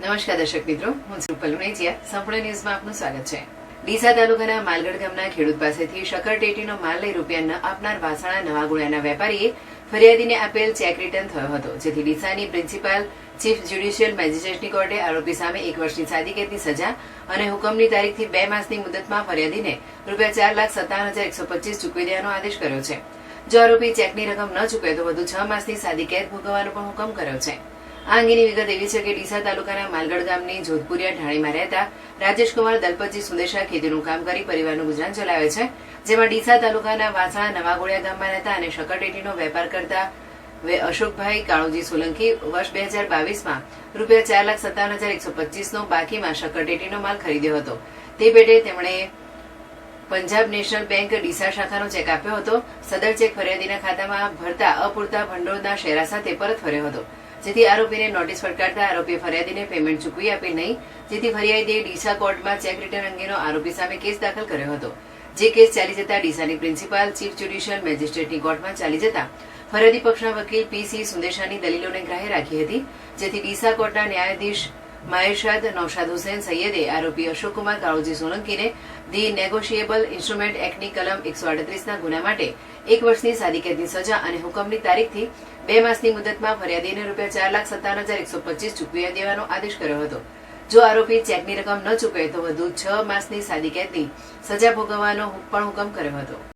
નમસ્કાર દર્શક મિત્રો, હું છું પલ્લુનેજિયા સંપૂર્ણ ન્યૂઝમાં આપનું સ્વાગત છે. ડીસા તાલુકાના માલગઢ ગામના ખેડૂત પાસેથી શકરટેટીનો માલ લઈ રૂપિયા ન આપનાર વાસણા નવા ગુણાના વેપારીએ ફરિયાદીને આપેલ ચેક રિટર્ન થયો હતો, જેથી ડીસાની પ્રિન્સિપાલ, ચીફ જ્યુડિશિયલ મેજિસ્ટ્રેટની કોર્ટે આરોપી સામે એક વર્ષની સાદી કેદની સજા અને હુકમની તારીખથી બે માસની મુદતમાં ફરિયાદીને રૂપિયા ચાર લાખ સત્તાવન હજાર એકસો પચીસ ચૂકવી દેવાનો આદેશ કર્યો છે. જો આરોપી ચેકની રકમ ન ચૂકવે તો વધુ છ માસની સાદી કેદ ભોગવવાનો પણ હુકમ કર્યો છે. આ અંગેની વિગત એવી છે કે ડીસા તાલુકાના માલગઢ ગામની જોધપુરિયા ઢાણીમાં રહેતા રાજેશકુમાર દલપતજી સુદેશા ખેતીનું કામ કરી પરિવારનું ગુજરાન ચલાવે છે, જેમાં ડીસા તાલુકાના વાસણા નવાગોળિયા ગામમાં રહેતા અને શકરટેટીનો વેપાર કરતા અશોકભાઈ કાળુજી સોલંકી વર્ષ બે હજાર બાવીસમાં રૂપિયા ચાર લાખ સત્તાવન હજાર એકસો પચીસનો બાકીમાં શકરટેટીનો માલ ખરીદ્યો હતો. તે પેટે તેમણે પંજાબ નેશનલ બેંક ડીસા શાખાનો ચેક આપ્યો હતો. સદર ચેક ફરિયાદીના ખાતામાં ભરતા અપૂરતા ભંડોળના શેરા સાથે પરત ફર્યો હતો. જેથી આરોપીને નોટિસ ફટકારતા આરોપીએ ફરિયાદીને પેમેન્ટ ચૂકવી આપી નહીં. જેથી ફરિયાદીએ ડીસા કોર્ટમાં ચેક રિટર્ન અંગેનો આરોપી સામે કેસ દાખલ કર્યો હતો. જે કેસ ચાલી જતા ડીસાની પ્રિન્સિપાલ, ચીફ જ્યુડિશિયલ મેજિસ્ટ્રેટની કોર્ટમાં ચાલી જતા ફરિયાદી પક્ષના વકીલ પીસી સુંદેશાની દલીલોને ગ્રાહ્ય રાખી હતી. જેથી ડીસા કોર્ટના ન્યાયાધીશ માહેરશાદ નૌશાદ હુસેન સૈયદે આરોપી અશોકકુમાર કાળુજી સોલંકીને ધી નેગોશિયેબલ ઇન્સ્ટ્રુમેન્ટ એક્ટની કલમ એકસો અડત્રીસના ગુના માટે એક વર્ષની સાદી કેદની સજા અને હુકમની તારીખથી બે માસની મુદતમાં ફરિયાદીને રૂપિયા ચાર લાખ સત્તાવન હજાર એકસો પચીસ ચૂકવી દેવાનો આદેશ કર્યો હતો. જો આરોપી ચેકની રકમ ન ચૂકવે તો વધુ છ માસની સાદી કેદની સજા ભોગવવાનો પણ હુકમ કર્યો હતો.